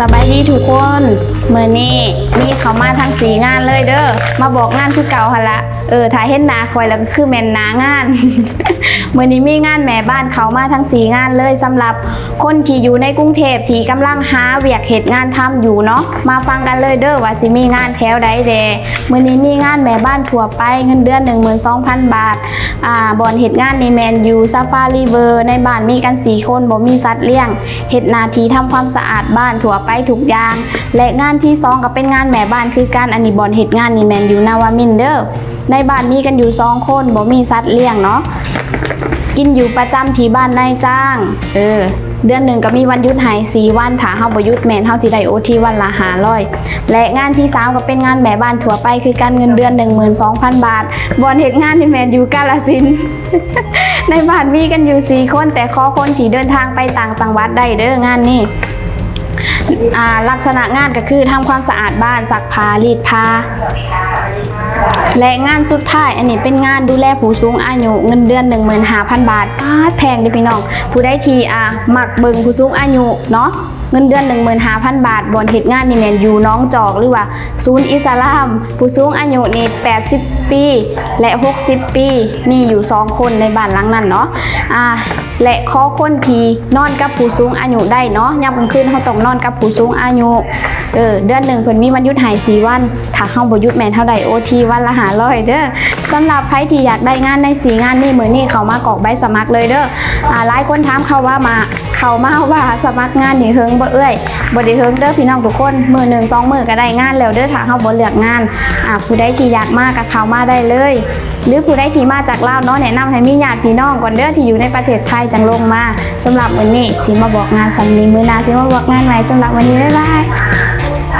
สบายดีทุกคนเมื่อนี้มีเขามาทั้งสีงานเลยเด้อมาบอกงานคือเก่าหละเออถ่ายเห็นนาคอยแล้วก็คือแมนนางานเมื่อนี้มีงานแม่บ้านเขามาทั้งสีงานเลยสำหรับคนที่อยู่ในกรุงเทพที่กำลังหาเวียกเหตุงานทำอยู่เนาะมาฟังกันเลยเด้อว่าสิมีงานแถวใดเด มื่อนี้มีงานแม่บ้านทั่วไปเงินเดือน 12,000 บาทอ่าบอนเห็ดงานในแมนยูซาฟารีเวอร์ในบ้านมีกันสี่คนบ่มีสัตว์เลี้ยงเห็ดนาทีทำความสะอาดบ้านทั่วไปทุกอย่าง และงานที่สองก็เป็นงานแม่บ้านคือการอันนี้บอนเห็ดงานนี่แมนยูนาวามินเด้อ ในบ้านมีกันอยู่สองคนบ่มีสัตว์เลี้ยงเนาะกินอยู่ประจำที่บ้านนายจ้าง เออ เดือนหนึ่งก็มีวันหยุดหายสีวันถ้าเฮาบ่หยุดแม่นเฮาสิได้โอทีวันละ500และงานที่สามก็เป็นงานแม่บ้านทั่วไปคือการเงินเดือน 12,000 บาท บอนเฮ็ดงานที่แม่นอยู่กาฬสิน ในบ้านมีกันอยู่4คนแต่ขอคนที่เดินทางไปต่างจังหวัดได้เด้องานนี้อ่ลักษณะงานก็คือทำความสะอาดบ้านซักผ้ารีดผ้า และงานสุดท้ายอันนี้เป็นงานดูแลผู้สูงอายุเงินเดือน 15,000 บาทป้าแพงเดิพี่น้อง ผู้ได้ทีอะมักเบิงผู้สูงอายุเนาะเงินเดือน 15,000 บาทบนเหตุงานนี่แมนอยู่น้องจอกหรือว่าศูนย์อิสลาม ผู้สูงอายุนี่80 ปี และ 60 ปี มีอยู่ 2 คนในบ้านหลังนั้นเนาะอ่าและข้อคนทีนอนกับผู้สูงอายุได้เนาะยามกลางคืนเขาต้องนอนกับผู้สูงอายุเออเดือนหนึ่งเพิ่นมีวันยุดหายสี่วัน ถ้าเข้าบยุดแมนเท่าใดโอทีวันละหาร้อยเด้อสำหรับใครที่อยากได้งานในสีงานนี่เหมือนี้เขามากรอกใบสมัครเลยเด้ออ่าหลายคนถามเขาว่ามา เขามาว่าสมัครงานนี่เฮิงบ่เอ้ยบ่ได้เฮิงเด้อพี่น้องทุกคนมือหนึ่งสองมือก็ได้งานแล้วเด้อถ้าเฮาบ่เลือกงานอ่าผู้ใดที่อยากมาก็เข้ามาได้เลย หรือผู้ใดที่มาจากลาวเนาะแนะนำให้มีญาติพี่น้องก่อนเด้อที่อยู่ในประเทศไทยจังลงมาสำหรับวันนี้สิมาบอกงานสำนี้มื้อหน้าสิมาบอกงานใหม่สำหรับวันนี้บ๊ายบาย